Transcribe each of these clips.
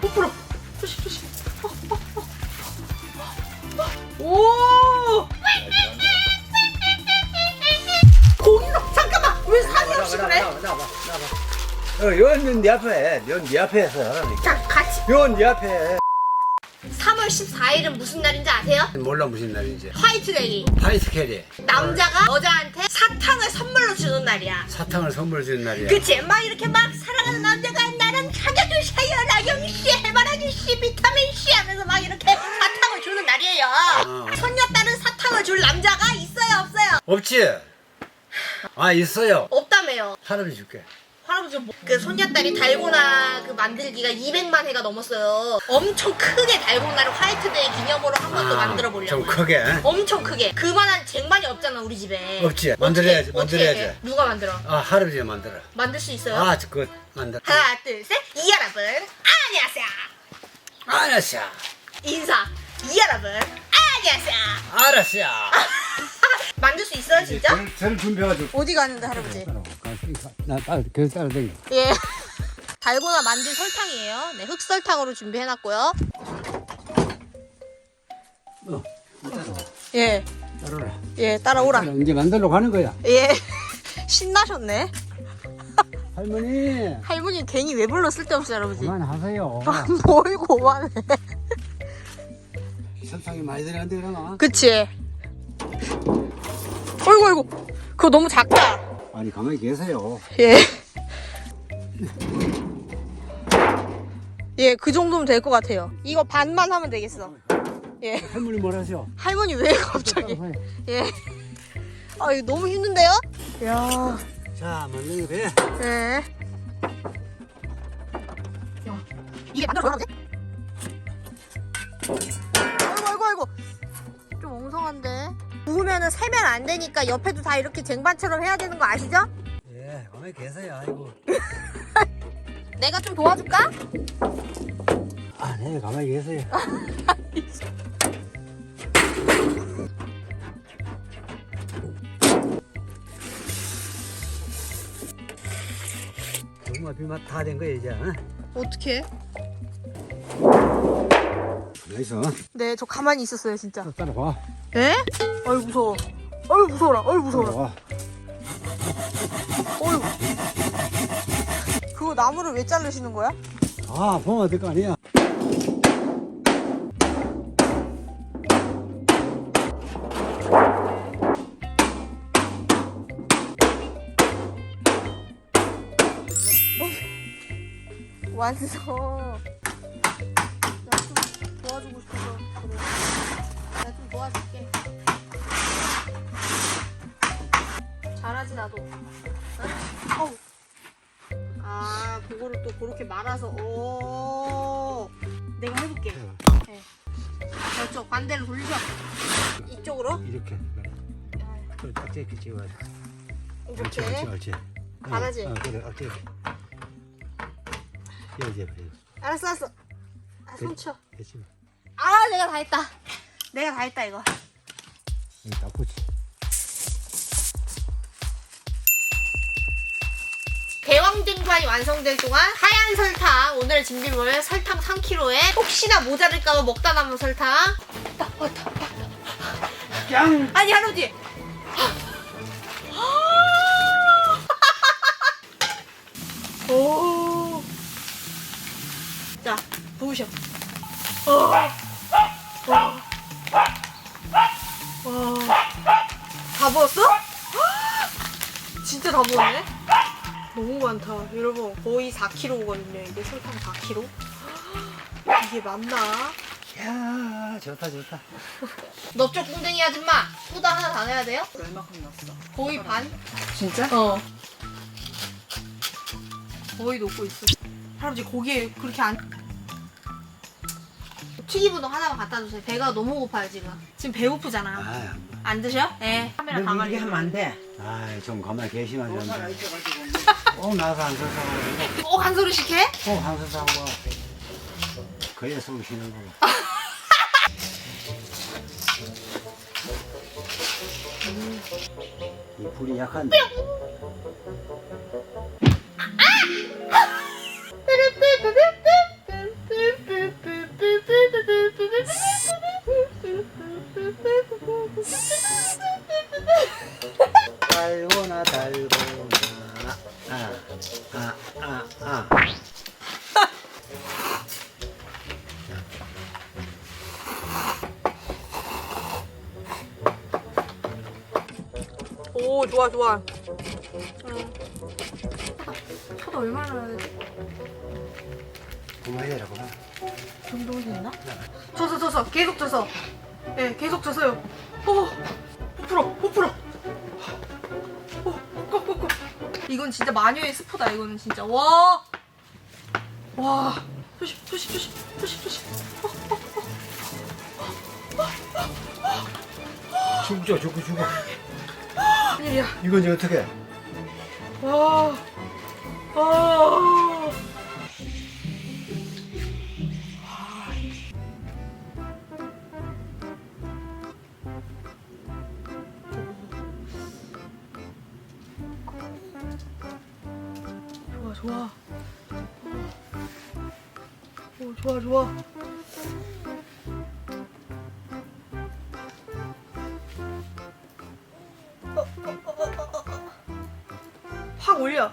못 풀어. 조심 조심. 어, 어, 어. 오. 고기가 잠깐만 왜 상의 없이 그래? 나봐 나봐 나봐 어 요는 네 앞에 요네 앞에서 자 같이. 요네 앞에 3월 14일은 무슨 날인지 아세요? 몰라 무슨 날인지 화이트데이. 파이스 캐리 남자가 여자한테 사탕을 선물로 주는 날이야. 사탕을 선물 주는 날이야 그치? 막 이렇게 막 사랑하는 남자가 사귀어주세요. 나경씨, 해바라기씨, 비타민씨 하면서 막 이렇게 사탕을 주는 날이에요. 어. 손녀딸은 사탕을 줄 남자가 있어요, 없어요? 없지 아 있어요 없다며요. 할아버지 줄게 할아버지 뭐- 그 손녀딸이 달고나 그 만들기가 200만 회가 넘었어요. 엄청 크게 달고나를 화이트데이 기념으로 한번더 아, 만들어 보려고. 좀 크게 엄청 크게. 그만한 쟁반이 없잖아 우리 집에. 없지. 만들어야지, 어떻게 만들어야지. 해? 누가 만들어? 아 할아버지가 만들어 만들 수 있어요? 아 그거 만들어 하나 둘 셋. 이 여러분 안녕하세요. 알았어 인사. 이 여러분 안녕하세요. 알았어 만들 수 있어요 진짜? 저를 준비해가지고 어디 가는데 할아버지? 나 따라 계속 따라 댕겨 예. 달고나 만든 설탕이에요. 네, 흑설탕으로 준비해놨고요. 어, 예, 따라라 예, 따라오라. 이제 만들러 가는 거야 예. 신나셨네. 할머니 할머니 괜히 왜 불러 쓸데없이 할아버지. 그만하세요 뭘 고만해. 설탕이 많이 들어간대 그러나 그치? 어이구, 어이구. 그거 너무 작다. 아니 가만히 계세요 예. 예, 그 정도면 될 것 같아요. 이거 반만 하면 되겠어. 예. 할머니 뭘 하셔 할머니 왜 갑자기? 예. 아, 이거 너무 힘든데요? 야. 자 만드는 게 네. 이게 만들어 돼? 아이고 아이고 아이고 좀 엉성한데 구우면은 세면 안 되니까 옆에도 다 이렇게 쟁반처럼 해야 되는 거 아시죠? 예, 가만히 계세요 아이고 내가 좀 도와줄까? 아 네 가만히 계세요 정말 비맛 다 된 거야 이제 어? 어떻게? 있어 네, 저 가만히 있었어요, 진짜. 따라와 에? 아유 무서워. 아유 무서워라. 아유 무서워라. 따라와 어유. 그거 나무를 왜 자르시는 거야? 아 보면 될거 아니야 완성. 나도. 어우. 아 그거를 또 그렇게 말아서 오. 내가 해볼게. 네. 저쪽 반대로 돌려. 이쪽으로 이렇게 또 딱지 이렇게 찍어야 돼 옳지 이렇게. 옳지 옳지 잘하지? 어, 어, 그래 옳지 여기 그래 알았어 알았어. 아, 손 쳐. 됐지 아 내가 다 했다. 내가 다 했다 이거. 딱붙 이 대왕쟁반이 완성될 동안 하얀 설탕 오늘 준비물 설탕 3kg에 혹시나 모자랄까봐 먹다 남은 설탕 왔다 왔다 왔다 짱 아니 할아버지 오. 자 부으셔 어. 와. 와. 다 부었어? 진짜 다 부었네 너무 많다. 여러분, 거의 4kg거든요. 이게 설탕 4kg. 이게 맞나? 야 좋다 좋다 넓적 꿍댕이 아줌마, 소다 하나 다 내야 돼요? 얼마큼 넣었어? 거의 반? 진짜? 어. 거의 녹고 있어. 할아버지, 거기에 그렇게 안. 튀기부동 하나만 갖다 주세요. 배가 너무 고파요, 지금. 지금 배고프잖아요. 아, 안 드셔요? 네. 카메라 다너 가리고. 이렇게 하면 안 돼. 아이 좀 가만히 계시면 좀 있어가지고. 꼭 나가서 안 서서 꼭한 소리씩 해? 꼭한 서서 하고 그래야 숨 쉬는 거고. 이 불이 약한데 아, 오 좋아 좋아. 응. 차도 얼마나 해야 되지? 고마이라고 나. 정동이 있나? 져서 져서 계속 져서. 예 네, 계속 져서요. 오, 5% 5%. 이건 진짜 마녀의 스포다 이거는 진짜 와! 와! 조심 조심 조심 조심 조심 죽죠 죽고 죽어 큰일이야 이건 이제 어떻게 와! 와! 오 좋아 좋아. 어, 어, 어. 확 올려.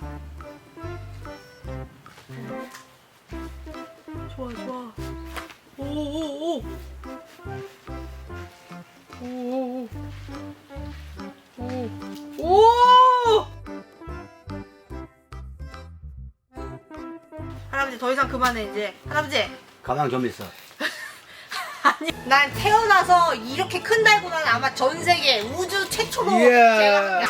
더 이상 그만해 이제. 할아버지. 가망 좀 있어 아니, 난 태어나서 이렇게 큰 달고나는 아마 전 세계 우주 최초로 이야. 제가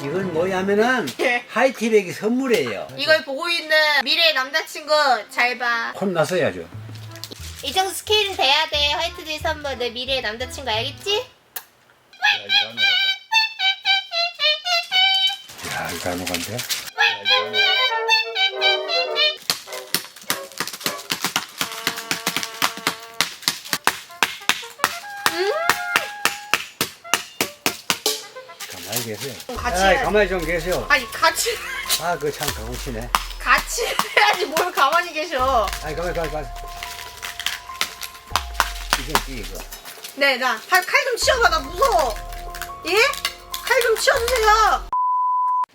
이건 뭐냐면은 예. 하이티백이 선물이에요 이걸 보고 있는 미래의 남자친구 잘 봐. 혼났어야죠 이 정도 스케일은 돼야 돼. 화이트데이 선물 내 미래의 남자친구 알겠지? 야 이거 안 오간데 가만히 계세요 같이 아, 해야지. 가만히 좀 계세요 아니 같이 아 그거 참 가공치네 같이 해야지 뭘 가만히 계셔. 아니 가만히 가만히 가만히 띠 이거 네, 나 칼 좀 치워봐. 나 무서워.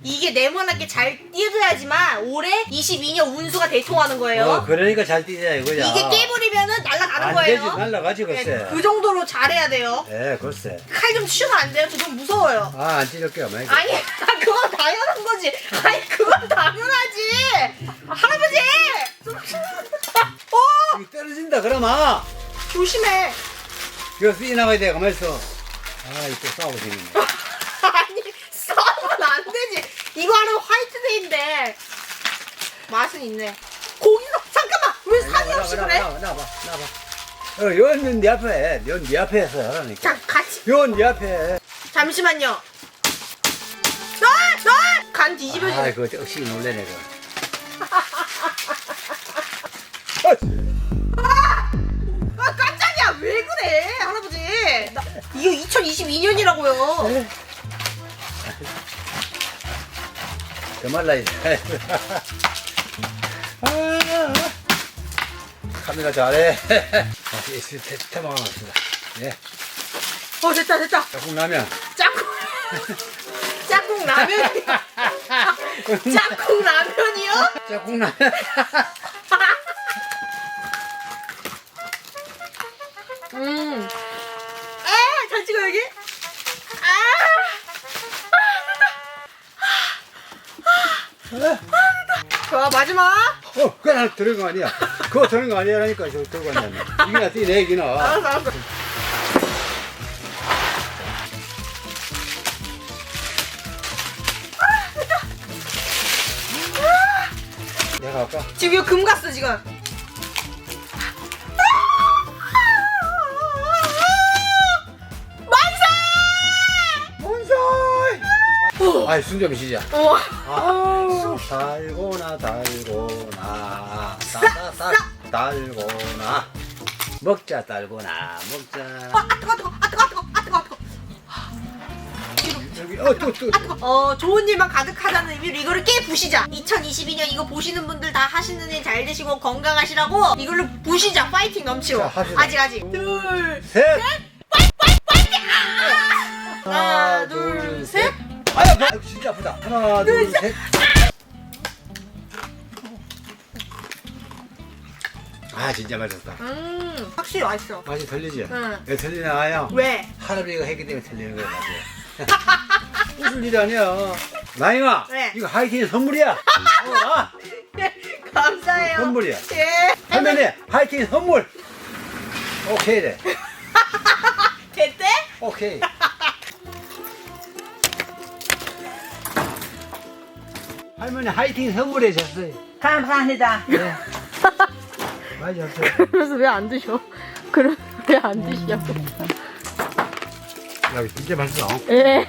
이게 네모나게 잘 띄어야지만 올해 22년 운수가 대통하는 거예요. 어 그러니까 잘 뛰자 이거야 이게 깨버리면은 날아가는 안 거예요. 되지 날라가지 네, 글쎄 그 정도로 잘해야 돼요. 예 글쎄 칼 좀 치우면 안 돼요? 저 좀 무서워요. 아안 찢을게요 만약에 아니, 그건 당연한 거지. 아니, 그건 당연하지. 할아버지! 좀- 어! 여기 떨어진다 그러면 조심해. 이거 쓰이 나가야 돼 가만히 있어 아 이거 싸우고 되지. 이거는 화이트데이인데. 맛은 있네. 고기가, 잠깐만! 왜 상의 없이 그래? 나봐 나봐 나봐 어 요건 네 앞에 요네 앞에서 하라니까 자, 같이. 요건 네 앞에 잠시만요. 아! 아! 간아 뒤집어지네. 그거 억시 놀래네 그 아, 깜짝이야. 왜 그래, 할아버지. 나, 이거 2022년이라고요. 그 말라 이제 아, 카메라 잘해 아, 있을 때 태망 합시다 예 어, 됐다, 됐다. 나면 짝꿍. 짝꿍 라면이요? 짝꿍 라면이요? 나면 좋아, 마지막. 어나 들은 거 아니야 그거 들은 거 아니라니까 저 들고 왔냐면 이기나 뛰네 이기나 알았어, 알았어. 내가 아까 지금 이거 금 갔어, 지금. 만세! 몬소이 아이 숨좀 쉬자 우와. 아, 달고나 달고나 따따따 달고나 먹자 달고나 먹자 아, 뜨거, 뜨거, 아, 뜨거, 뜨거, 아, 뜨거, 아, 뜨거. 어또또 어, 좋은 일만 가득하다는 의미로 이거를 깨 부시자. 2022년 이거 보시는 분들 다 하시는 일 잘 되시고 건강하시라고 이걸로 부시자. 파이팅 넘치고. 자, 합시다. 아직 아직. 둘, 셋 하나, 둘, 셋. 아야 봐 진짜 아프다 하나 둘, 둘셋 아 진짜 맛있다. 음, 확실히 맛있어. 맛이 틀리지? 응. 왜 틀리나요? 왜? 할아버지가 했기 때문에 틀리는 거야 맛이. 웃을 일이 아니야. 나영아, 네. 이거 하이틴 선물이야. 어, 아, 감사해요. 선물이야. 예. 할머니, 하이틴 선물. 오케이래. 됐대? 오케이. 할머니 하이틴 선물해 줬어요. 감사합니다. 네. 많이. 그래서 왜 안 드셔? 그럼 왜 안 드시냐고. 야, 진짜 맛있어. 예.